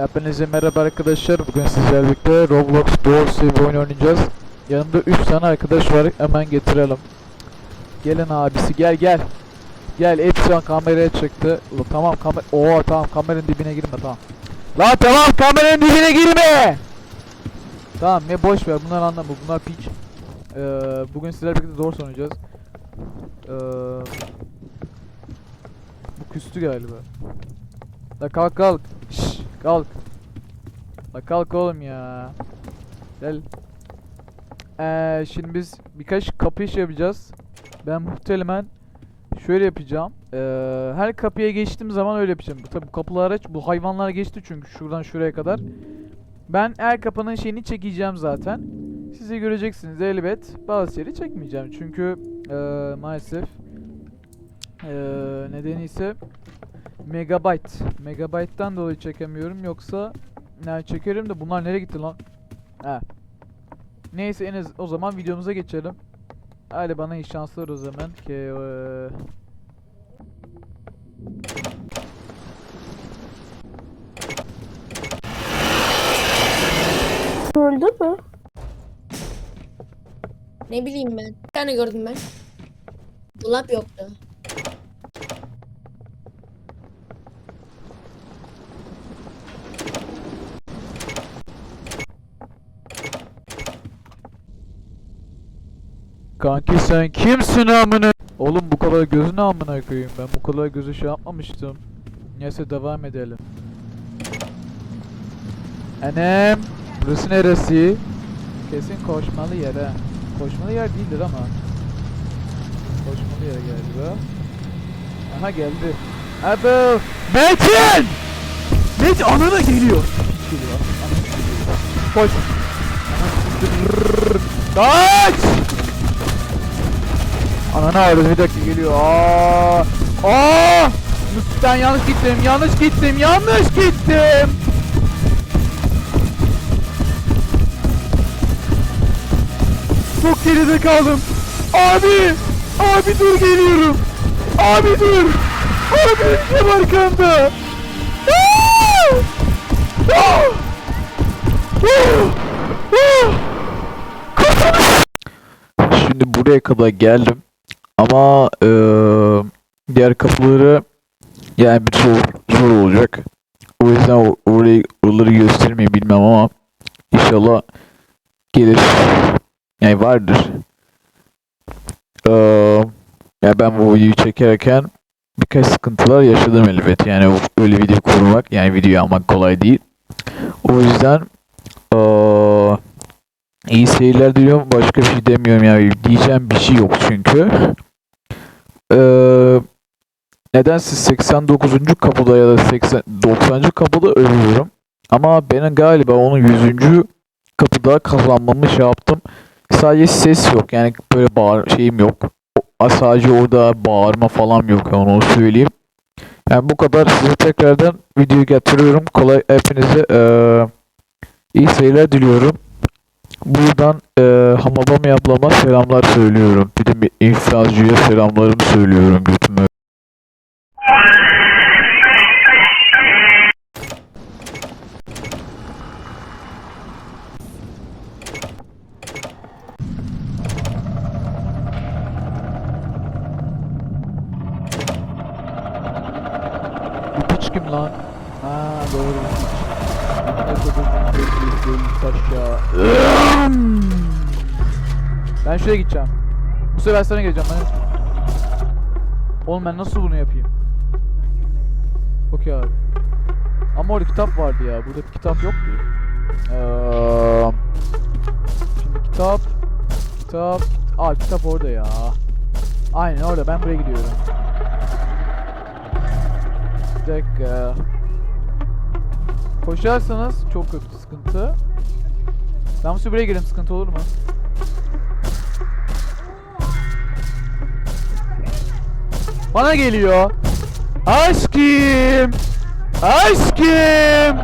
Hepinize merhaba arkadaşlar. Bugün sizlerle birlikte Roblox Brawl Stars oyun oynayacağız. Yanımda 3 tane arkadaş var. Hemen getirelim. Gelin abisi gel gel. Gel an kameraya çıktı. Ulan tamam kamera. Oo tamam kameranın dibine girme tamam. Lan tamam kameranın dibine girme. Tamam ne boş ver bunlar anlamı bunlar piç. Ee, bugün sizlerle birlikte doğru oynayacağız. Ee, bu küstü galiba. La kalk kalk. Şşş kalk. La kalk oğlum ya. Gel. Ee, şimdi biz birkaç kapı iş yapacağız. Ben muhtemelen şöyle yapacağım. Ee, her kapıya geçtiğim zaman öyle yapacağım. Tabi bu kapılar aç. Bu hayvanlar geçti çünkü şuradan şuraya kadar. Ben her kapının şeyini çekeceğim zaten. Siz de göreceksiniz elbet. Bazı şeyleri çekmeyeceğim çünkü ee, maalesef ee, nedeni ise Megabyte. Megabyte'dan dolayı çekemiyorum yoksa yani çekerim de bunlar nereye gitti lan? He. Neyse en az o zaman videomuza geçelim. Hadi bana iyi şanslar o zaman ki Öldü mü? Ne bileyim ben. Bir tane gördüm ben. Dolap yoktu. Kanki sen kimsin amına? Oğlum bu kadar gözünü amına koyayım ben bu kadar gözü şey yapmamıştım. Neyse devam edelim. Annem, burası neresi? Kesin koşmalı yer ha. Koşmalı yer değildir ama. Koşmalı yer galiba. Aha geldi. Abo! Metin! Metin anana geliyor. Geliyor. Koş. Kaç! Ananı ağrıyor bir dakika geliyor. Aa! Aa! Ben yanlış gittim, yanlış gittim, yanlış gittim. Çok geride kaldım. Abi! Abi dur geliyorum. Abi dur. Abi! Aa! Aa! Şimdi buraya kadar geldim. Ama eee, diğer kapıları yani bir zor, zor olacak. O yüzden orayı oraları göstermeyi bilmem ama inşallah gelir. Yani vardır. Eee ya ben bu videoyu çekerken birkaç sıkıntılar yaşadım elbet. Yani öyle video kurmak yani video almak kolay değil. O yüzden eee İyi seyirler diliyorum. Başka bir şey demiyorum yani. Diyeceğim bir şey yok çünkü. Ee, nedense 89. kapıda ya da 80 90. kapıda ölüyorum. Ama ben galiba onun 100. kapıda kazanmamı şey yaptım. Sadece ses yok. Yani böyle bağır şeyim yok. Sadece orada bağırma falan yok. Onu söyleyeyim. Yani bu kadar size tekrardan videoyu getiriyorum. Kolay hepinize eee iyi seyirler diliyorum. Buradan eee Hamabami ablama selamlar söylüyorum. Bir de bir infazcıya selamlarımı söylüyorum götüme. Şuraya gideceğim. Bu sefer sana geleceğim ben. Oğlum ben nasıl bunu yapayım? Okey abi. Ama orada kitap vardı ya. Burada bir kitap yok ki. Eee, şimdi kitap, kitap. Aa kitap orada ya. Aynen orada. Ben buraya gidiyorum. Bir dakika. Koşarsanız çok kötü sıkıntı. Ben bu buraya gireyim sıkıntı olur mu? Bana geliyor. Aşkım. Aşkım.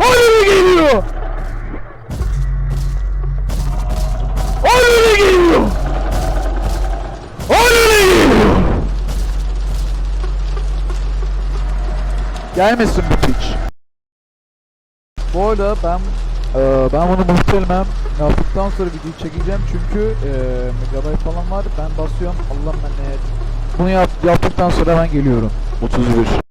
Oraya geliyor. Oraya geliyor. Oraya geliyor. Gelmesin bu piç. Bu arada ben eee, ben bunu muhtemelen yaptıktan sonra videoyu çekeceğim çünkü eee megabyte falan var. Ben basıyorum. Allah'ım ben ne Bunu yap, yaptıktan sonra hemen geliyorum. 31.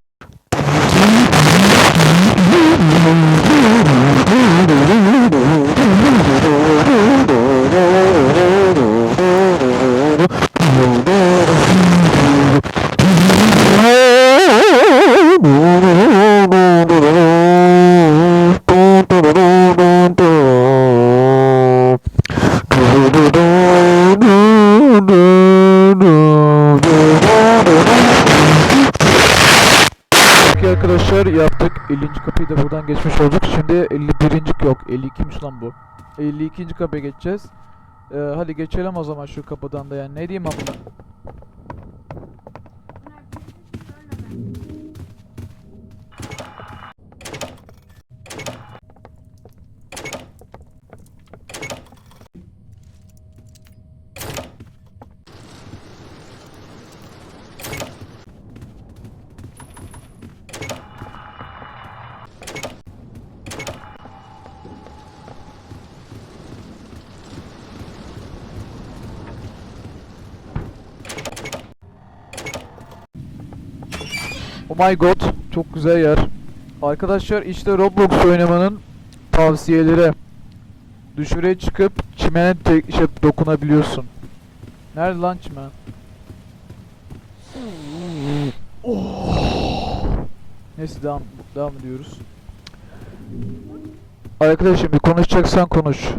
kapıyı da buradan geçmiş olduk. Şimdi 51. yok. 52'miş lan bu. 52. kapıya geçeceğiz. Ee, hadi geçelim o zaman şu kapıdan da yani. Ne diyeyim ben Oh my god. Çok güzel yer. Arkadaşlar işte Roblox oynamanın tavsiyeleri. Düşüre çıkıp çimene tek şey dokunabiliyorsun. Nerede lan çimen? Oh. Neyse devam, devam ediyoruz. Arkadaşım bir konuşacaksan konuş.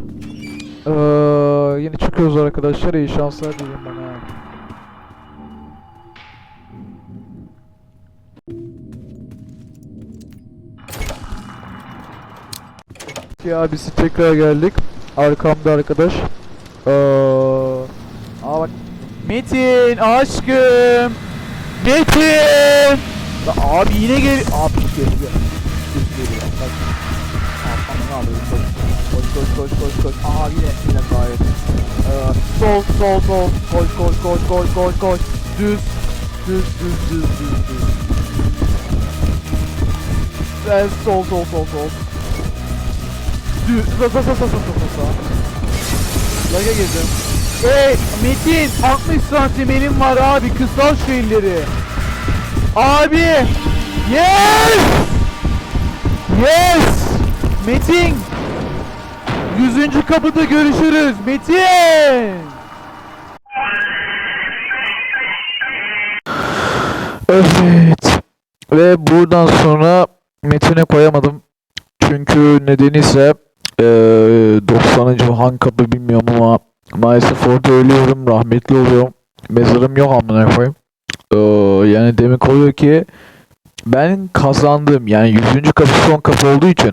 Ee, yeni çıkıyoruz arkadaşlar. İyi şanslar dilerim Ki abisi tekrar geldik. Arkamda arkadaş. Ee, aa bak. Metin aşkım. Metin. La abi yine gel. Abi gel gel. Gel gel ya. Bak. Ne yapıyorsun? Koş koş koş koş koş. Aa yine yine gayet. Ee, sol sol sol. Koş koş koş koş koş koş. Düz. Düz düz düz düz düz. Ve sol sol sol sol. Düz. Sa sa sa sa. Laga girdim. Hey Metin 60 santim elim var abi kısal şu elleri. Abi. Yes. Yes. Metin. 100. kapıda görüşürüz Metin. Evet. Ve buradan sonra Metin'e koyamadım. Çünkü nedeni ise eee 90. han kapı bilmiyorum ama maalesef orada ölüyorum, rahmetli oluyorum. Mezarım yok amına koyayım. Eee, yani demek oluyor ki ben kazandım. Yani 100. kapı son kapı olduğu için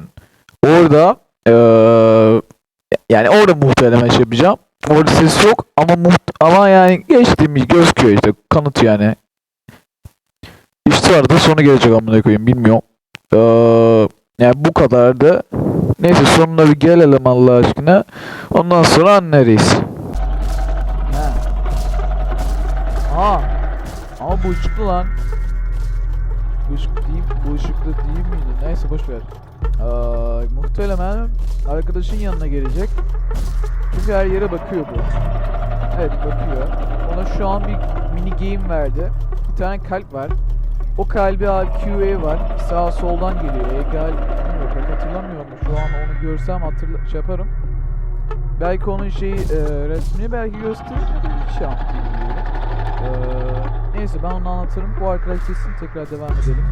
orada eee, yani orada muhtemelen şey yapacağım. Orada ses yok ama muht ama yani geçtiğimiz gözüküyor işte kanıt yani. İşte arada sonu gelecek amına koyayım bilmiyorum. Eee yani bu kadardı. Neyse sonuna bir gelelim Allah aşkına. Ondan sonra anlarız. Aa. Ama ışıklı lan. Işık değil, ışıklı değil miydi? Neyse boş ver. Ee, muhtemelen arkadaşın yanına gelecek. Çünkü her yere bakıyor bu. Evet bakıyor. Ona şu an bir mini game verdi. Bir tane kalp var. O kalbi abi QA var. Sağ soldan geliyor. Egal pek hatırlamıyorum. Şu an onu görsem hatırla şey yaparım. Belki onun şeyi e, resmini belki gösterir ya da Ee, neyse ben onu anlatırım. Bu arkadaş kesin tekrar devam edelim.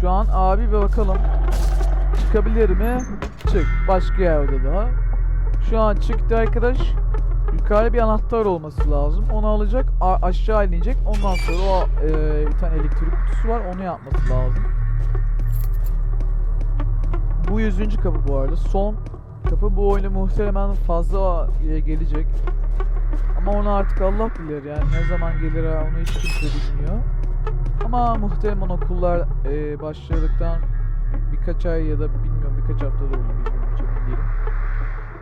Şu an abi bir bakalım. Çıkabilir mi? Çık. Başka yerde daha. Şu an çıktı arkadaş. Yukarıda bir anahtar olması lazım. Onu alacak, aşağı inecek. Ondan sonra o e, bir tane elektrik kutusu var. Onu yapması lazım. Bu 100. kapı bu arada. Son kapı bu oyuna muhtemelen fazla e, gelecek. Ama onu artık Allah bilir yani ne zaman gelir onu hiç kimse bilmiyor. Ama muhtemelen okullar e, başladıktan birkaç ay ya da bilmiyorum birkaç hafta da olur bilmiyorum.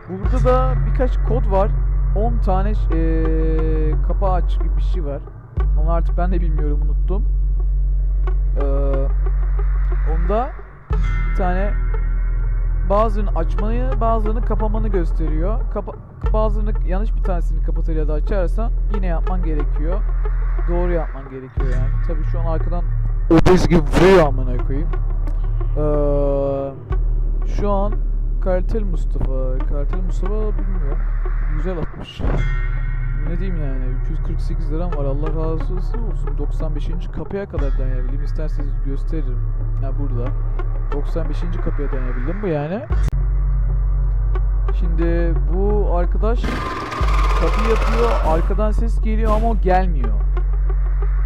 Burada da birkaç kod var. 10 tane eee kapağı aç gibi bir şey var. Onu artık ben de bilmiyorum unuttum. Eee onda bir tane bazılarını açmayı bazılarını kapamanı gösteriyor. Kapa bazılarını yanlış bir tanesini kapatır ya da açarsan yine yapman gerekiyor. Doğru yapman gerekiyor yani. Tabii şu an arkadan obez gibi vuruyor amına koyayım. Ee, şu an Kartel Mustafa. Kartel Mustafa bilmiyorum. Güzel atmış. Ne diyeyim yani 348 liram var Allah razı olsun 95. kapıya kadar dayanabilirim isterseniz gösteririm ha burada 95. kapıya dayanabildim bu yani Şimdi bu arkadaş kapı yapıyor arkadan ses geliyor ama o gelmiyor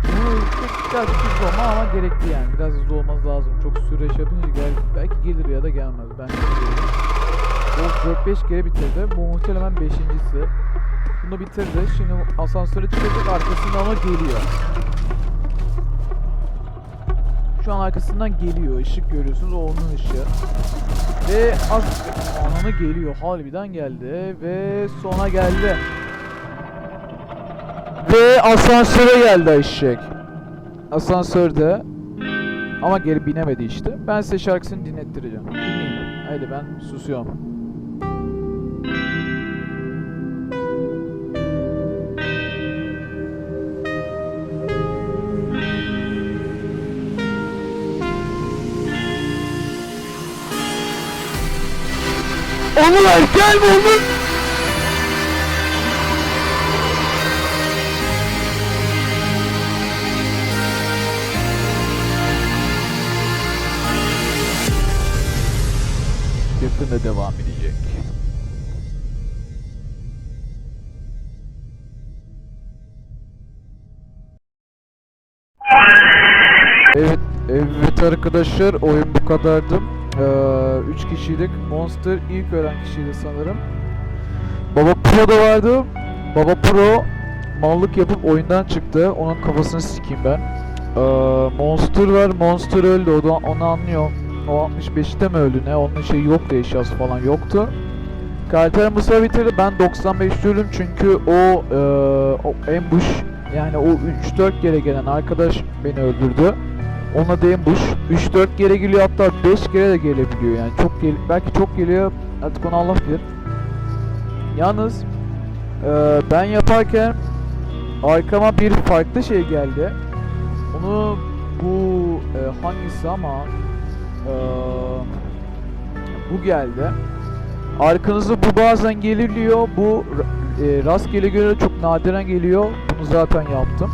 Bu birazcık hızlı olma ama gerekli yani biraz hızlı olmaz lazım çok süreç yapınca gel, belki gelir ya da gelmez ben. O 4-5 kere bitirdi bu muhtemelen 5.si bunu bitirdi. Şimdi asansöre çıkacak arkasından ama geliyor. Şu an arkasından geliyor. Işık görüyorsunuz. O onun ışığı. Ve az ananı geliyor. Harbiden geldi. Ve sona geldi. Ve asansöre geldi eşek. Asansörde. Ama geri binemedi işte. Ben size şarkısını dinlettireceğim. Dinleyin. Haydi ben susuyorum. Onlar gelme oğlum. Yakında devam edecek. Evet, evet arkadaşlar oyun bu kadardı. 3 kişilik Monster ilk ölen kişiydi sanırım. Baba Pro da vardı. Baba Pro mallık yapıp oyundan çıktı. Onun kafasını sikeyim ben. Ee, Monster var. Monster öldü. O da onu anlıyor. O 65'te mi öldü ne? Onun şey yoktu eşyası falan yoktu. Kalter Musa bitirdi. Ben 95 öldüm çünkü o, e, o ambush yani o 3-4 kere gelen arkadaş beni öldürdü. Ona da ambush 3-4 kere geliyor hatta 5 kere de gelebiliyor yani çok gel belki çok geliyor artık onu Allah bilir. Yalnız e, ben yaparken arkama bir farklı şey geldi. Onu bu e, hangisi ama e, bu geldi. Arkanızda bu bazen geliliyor. Bu e, rastgele göre çok nadiren geliyor. Bunu zaten yaptım.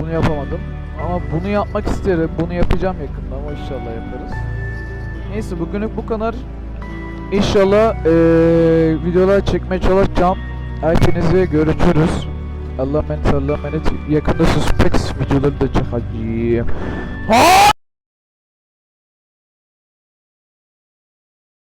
Bunu yapamadım. Ama bunu yapmak isterim. Bunu yapacağım yakında ama inşallah yaparız. Neyse bugünlük bu kadar. İnşallah eee videolar çekmeye çalışacağım. Hepinize görüşürüz. Allah emanet Allah emanet. Yakında Suspects videoları da çekeceğim.